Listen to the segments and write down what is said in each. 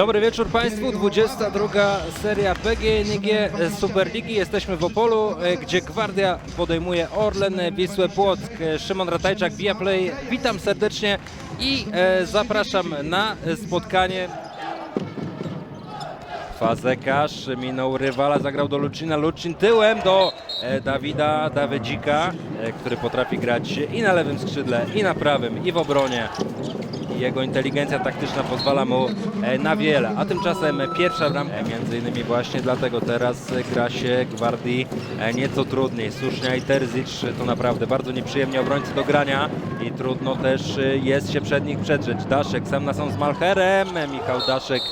Dobry wieczór Państwu, 22 seria PGNiG Superligi. Jesteśmy w Opolu, e, gdzie Gwardia podejmuje Orlen, Wisłę Płock. E, Szymon Ratajczak, Viaplay. Witam serdecznie i e, zapraszam na spotkanie. Fazekarz minął rywala, zagrał do Lucina, Lucin tyłem do e, Dawida Dawydzika, e, który potrafi grać i na lewym skrzydle, i na prawym, i w obronie. Jego inteligencja taktyczna pozwala mu e, na wiele, a tymczasem pierwsza bramka, e, między innymi właśnie dlatego teraz e, gra się Gwardii nieco trudniej. Susznia i Terzic to naprawdę bardzo nieprzyjemnie obrońcy do grania i trudno też jest się przed nich przedrzeć. Daszek sam na sam z Malcherem, e, Michał Daszek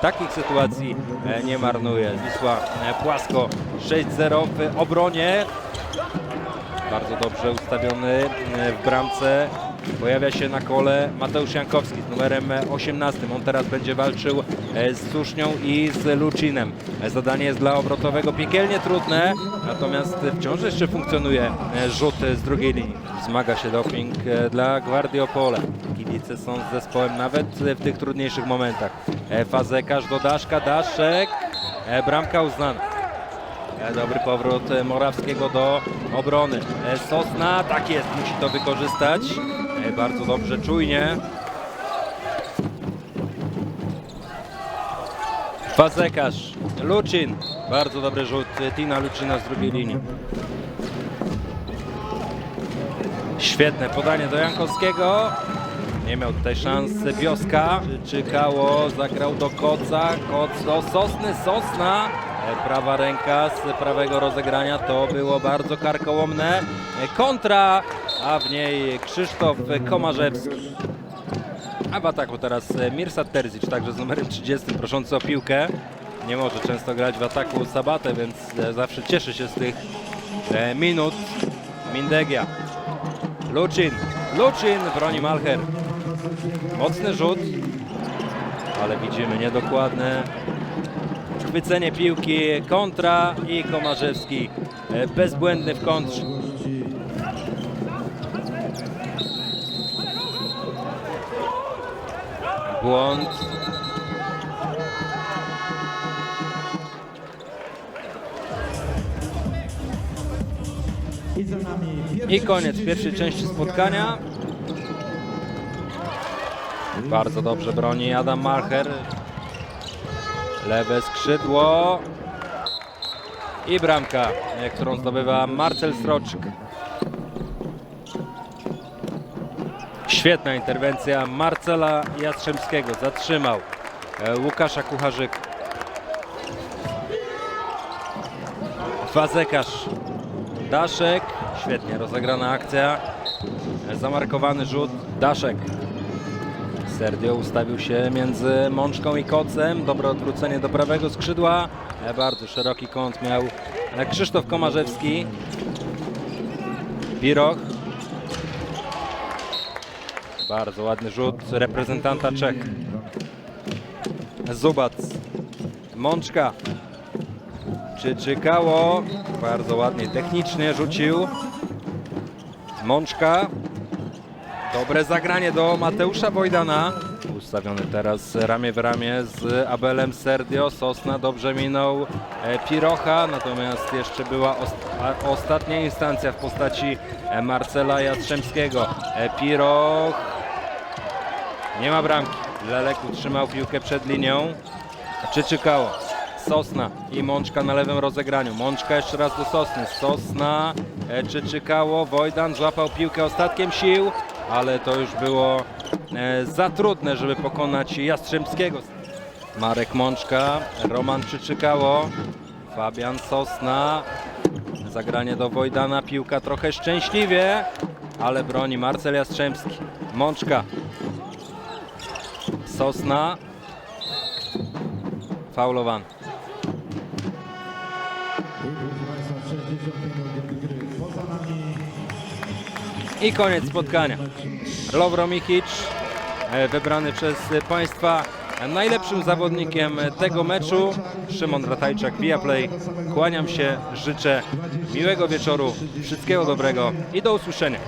Takich sytuacji nie marnuje. Wisła płasko 6-0 w obronie. Bardzo dobrze ustawiony w bramce. Pojawia się na kole Mateusz Jankowski z numerem e, 18. On teraz będzie walczył e, z Susznią i z Lucinem. E, Zadanie jest dla obrotowego piekielnie trudne, natomiast wciąż jeszcze funkcjonuje e, rzut z drugiej linii. Wzmaga się doping dla Gwardii Opole. Kibice są z zespołem nawet w tych trudniejszych momentach. Fazekarz do Daszka, Daszek, bramka uznana. Dobry powrót Morawskiego do obrony. Sosna, tak jest, musi to wykorzystać. E, Bardzo dobrze, czujnie. Fazekarz, Lucin. Bardzo dobry rzut e, Tina Lucina z drugiej linii. Świetne podanie do Jankowskiego. Nie miał tutaj szans Wioska. Czykało, zagrał do Koca. Koc do Sosny, Sosna. E, Prawa ręka z prawego rozegrania. To było bardzo karkołomne. Kontra, a w niej Krzysztof Komarzewski. A w ataku teraz e, Mirsad Terzic, także z numerem 30, proszący o piłkę. Nie może często grać w ataku Sabatę, więc e, zawsze cieszy się z tych e, minut. Mindegia. Lucin, Lucin broni Malcher. Mocny rzut, ale widzimy niedokładne chwycenie piłki, kontra i Komarzewski bezbłędny w kontrze. Błąd. I koniec pierwszej części spotkania. Bardzo dobrze broni Adam Malcher. Lewe skrzydło. I bramka, którą zdobywa Marcel Sroczk. Świetna interwencja Marcela Jastrzębskiego. Zatrzymał e, Łukasza Kucharzyka. Fazekarz Daszek, świetnie rozegrana akcja, zamarkowany rzut, Daszek. Serdio ustawił się między Mączką i Kocem, dobre odwrócenie do prawego skrzydła, E, bardzo szeroki kąt miał e, Krzysztof Komarzewski. Biroch. Bardzo ładny rzut reprezentanta Czech. Zubac. Mączka. Czy czykało? Bardzo ładnie, technicznie rzucił. Mączka. Dobre zagranie do Mateusza Wojdana. Ustawiony teraz ramię w ramię z Abelem Serdio. Sosna dobrze minął e, Pirocha, natomiast jeszcze była ostatnia instancja w postaci e, Marcela Jastrzębskiego. E, Piroch. Nie ma bramki. Lelek utrzymał piłkę przed linią. Czy czykało? Sosna i Mączka na lewym rozegraniu. Mączka jeszcze raz do Sosny. Sosna, e, czy czykało? Wojdan złapał piłkę ostatkiem sił, ale to już było e, za trudne, żeby pokonać Jastrzębskiego. Marek Mączka, Roman Czyczykało, Fabian Sosna. Zagranie do Wojdana, piłka trochę szczęśliwie, ale broni Marcel Jastrzębski. Mączka. Sosna. Faulowany. I proszę Państwa, 60 minut gry poza nami. I koniec spotkania. Lovro Mikic, e, wybrany przez Państwa najlepszym zawodnikiem tego meczu. Szymon Ratajczak, Viaplay. Kłaniam się, życzę miłego wieczoru, wszystkiego dobrego i do usłyszenia.